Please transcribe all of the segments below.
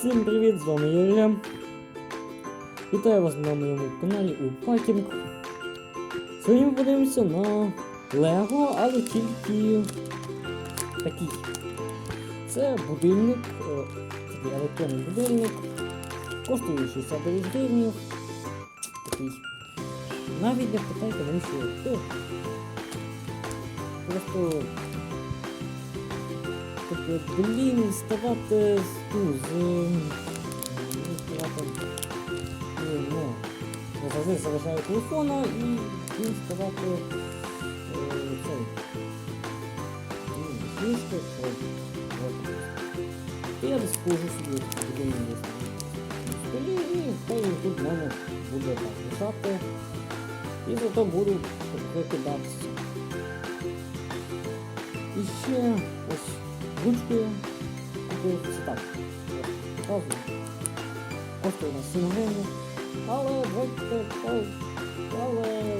Всім привіт, з вами Юля. Вітаю вас на моєму каналі у Патінг. Сьогодні ми подивимося на Лего, але тільки такий. Це будильник, е, такий електронний будильник. Коштує 69 гривень. Такий. Навіть не питайте, навіщо. Е, Просто Тобто, блін, ставати ну, з. ну, ставати. Ну, ну, я завжди залишаю телефона і він ставати е, цей. Ну, книжки, що. от. І я десь положу собі будемо десь на столі і хай він тут в мене буде так лежати. І зато буду викидатися. І ще ось ручкою Це так. Показую. Коштує на 7 гривень. Але давайте, але,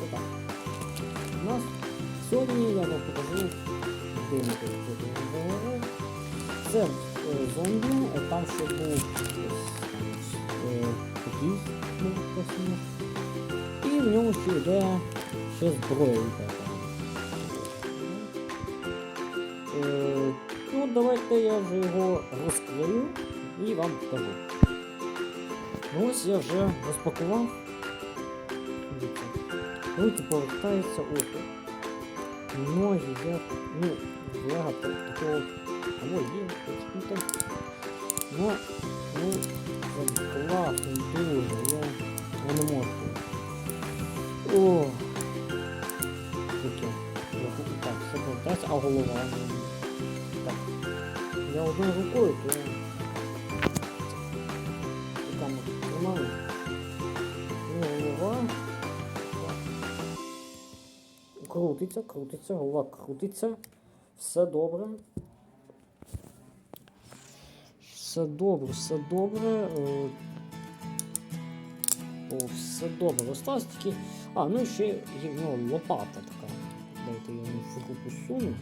це так. У нас сьогодні я вам покажу будинки. Це е, зомбі, е, там ще був ось, е, такий ну. І в ньому ще йде ще зброя давайте я вже його розкрию і вам покажу. Ну ось я вже розпакував. Дивіться. Руки повертаються око. Ноги як, ну, лего такого. Або є, ну там. Ну, ну, це дуже, я, я не можу. О, таке. Так, все повертається, а голова. Так. Я одною рукою, то я там тримаю. Ну, голова. Крутиться, крутиться, голова крутиться. Все добре. Все добре, все добре. О, все добре. Осталось тільки. А, ну ще є в лопата така. Дайте я йому в руку суну.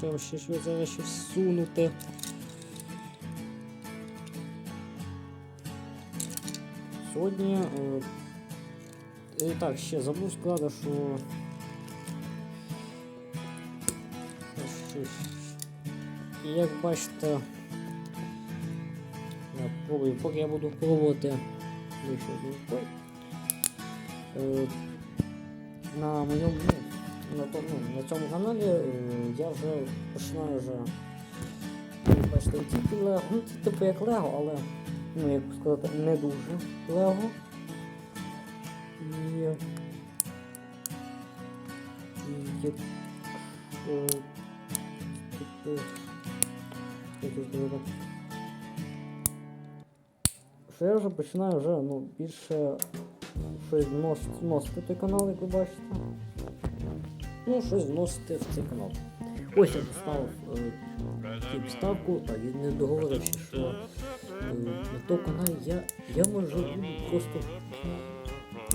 Там ще що зараз ще всунути. Сьогодні. Е, і так, ще забув сказати, що. Як бачите, я пробую, поки я буду пробувати вийшов рукою. Е, на моєму ну, на, тому, на цьому каналі е, я вже починаю вже ну, бачите, тільки лего, ну типу як лего, але ну як сказати, не дуже лего. І, і е, типу, що я вже починаю вже ну, більше щось вносити той канал, як ви бачите. Ну, щось вносити в цей канал. Ось я поставив е, таку вставку, так, і не договорив що е, на тому каналі я, я можу просто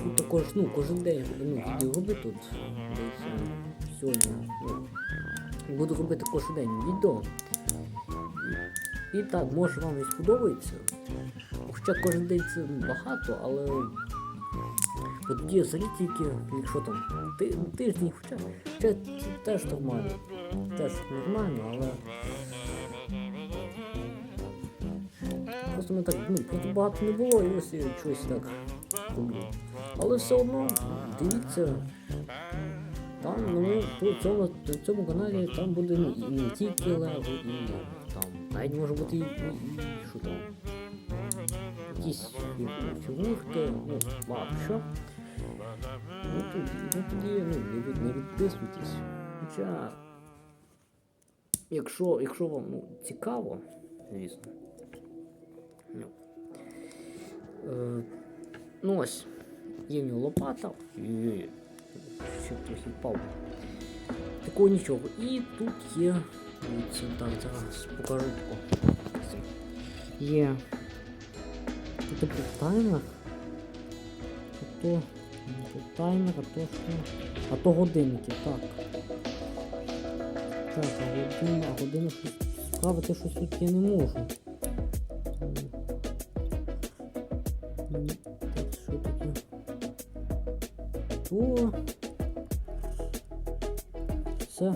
ну, також, ну, кожен день ну, відео робити тут. Десь сьогодні. Ну, буду робити кожен день відео. І так, може вам і сподобається. Хоча кожен день це багато, але от тоді взагалі тільки, якщо там ти, тиждень, хоча це теж нормально. Теж нормально, але. Просто ми так, ну, просто багато не було і ось я щось так роблю. Але все одно, дивіться. Там, ну, по цьому, на цьому каналі там буде ну, і не тільки лего, і там навіть може бути і, і, що там. Якісь фігурки, ну, багато що. Ну тоді, ну, тоді ну, не, від- не відписуйтесь. Хоча, якщо, якщо вам ну, цікаво, звісно. Ну, е, ну ось, є в нього лопата. Ой-ой-ой, Ще трохи впав. Такого нічого. І тут є. Дивіться, так, зараз покажу. О, це. Є. Тут типу таймер. Тобто Таймер, а то що? А то годинники, так. Так, а година, а година щось справити щось тут я не можу. Так, що таке? О! Все.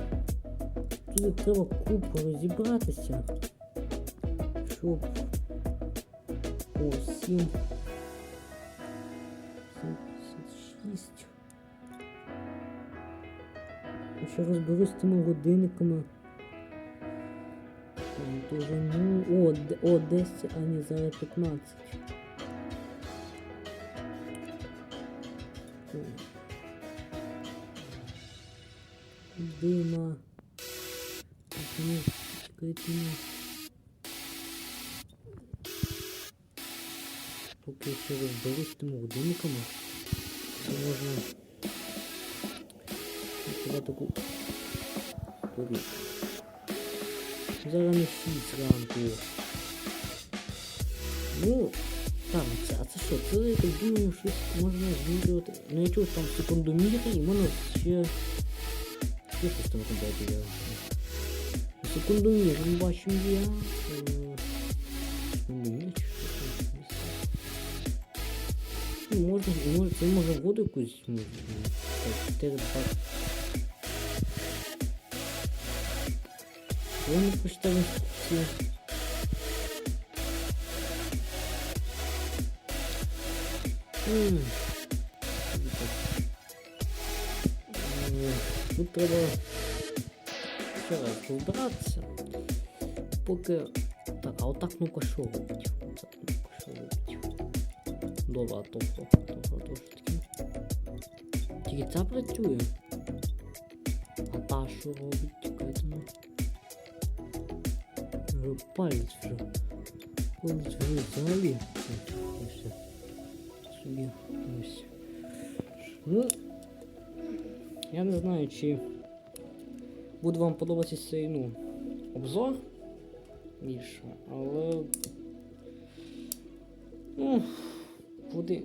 Тут треба купу розібратися. Щоб. О, 7. 76. Я Ще розберусь з тими годинниками. Там дуже, ну, о, де- о, 10, а не зараз 15. Дима. Чекайте, ну. Поки ще розберусь з тими годинниками, можна сюди таку торік. Зараз не 6 ранку. Ну, так, це, а це що? Це я так думаю, щось можна змінювати. Ну я чув там секундомір і можна ще. Ще щось там робити я. Секундомір, ми бачимо я. можна, може, це може воду якусь, може, так, 4 2 Я не прочитав інструкцію. М. Е, Тут треба ще раз розбиратися. Поки. Так, а отак ну-ка що робить? Добре? То що, то таке? Тільки ця працює. А та що робить? Чекайте, ну. Вже палець вже. Палець вже взагалі. Собі ось. Ну, я не знаю, чи буде вам подобатися цей, ну, обзор більше, але. Ну, буде.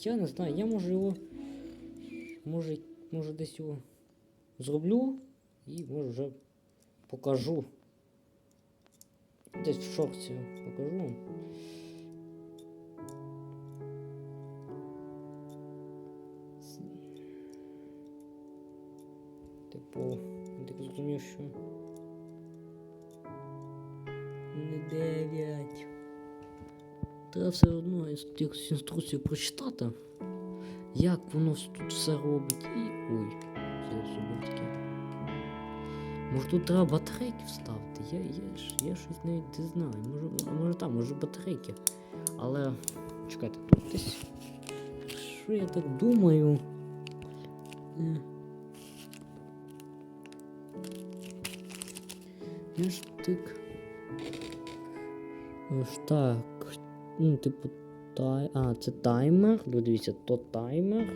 Я не знаю, я може його. Може, може десь його зроблю і може вже покажу. Десь в шорці покажу. вам. Типу, я так зрозумів, що. Не 9. Треба все одно якусь інструкцію прочитати, як воно тут все робить. І. Ой, це таке. Може тут треба батарейки вставити? Я, я, ж- я щось навіть не знаю. Може, а може там, може батарейки. Але. Чекайте, тут десь. Що я так думаю? Е. Я ж так. Ось так. Ну, типу, тай... А, це таймер. Ну, Дивіться, то таймер.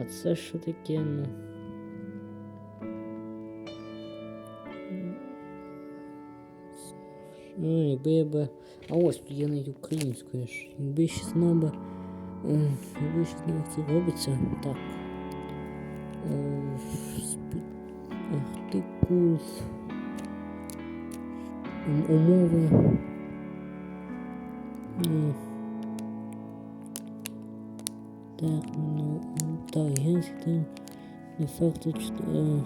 А це що таке, ну. Ну, якби я би. А ось тут є навіть українською ж. Якби ще знав би. е, Якби ще знав, це робиться. Так. Е, Артикул. Умови. Ну. Так, ну, так, там не факту е,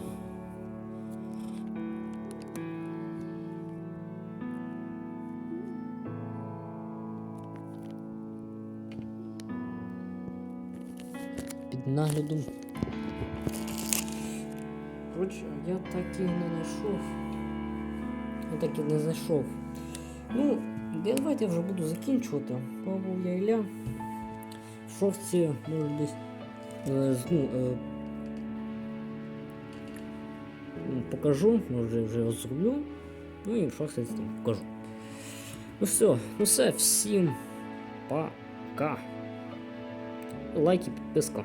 наглядом. Коротше, я так і не знайшов. Я так і не знайшов. Ну, давайте я вже буду закінчувати. Пробував я. В шорці, може десь. Е, ну, е, покажу, може вже його зроблю. Ну і в шорці там покажу. Ну все, ну все, всім пока. Лайк і підписка.